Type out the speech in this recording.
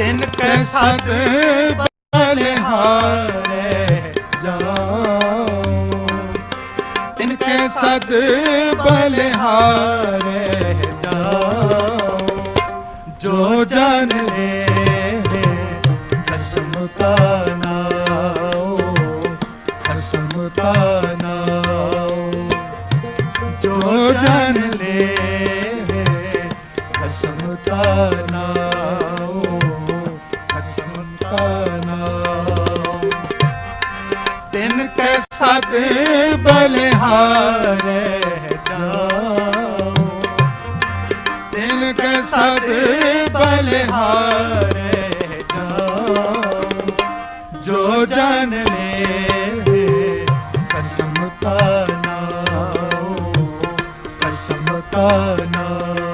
तिन के सत बलिहारे जाऊँ। तिन के सत बलिहारे जाऊँ। जो जान ले कसम का नाओ कसम का नाओ जो जान ले कसम का नाओ ਸਤ ਬਲਿਹਾਰੇ ਜਾਓ। ਤਿਨ ਕੇ ਸਤ ਬਲਿਹਾਰੇ ਜਾਓ। ਜੋ ਜਨ ਲੇ ਕਸਮ ਕਾ ਨਾਉ।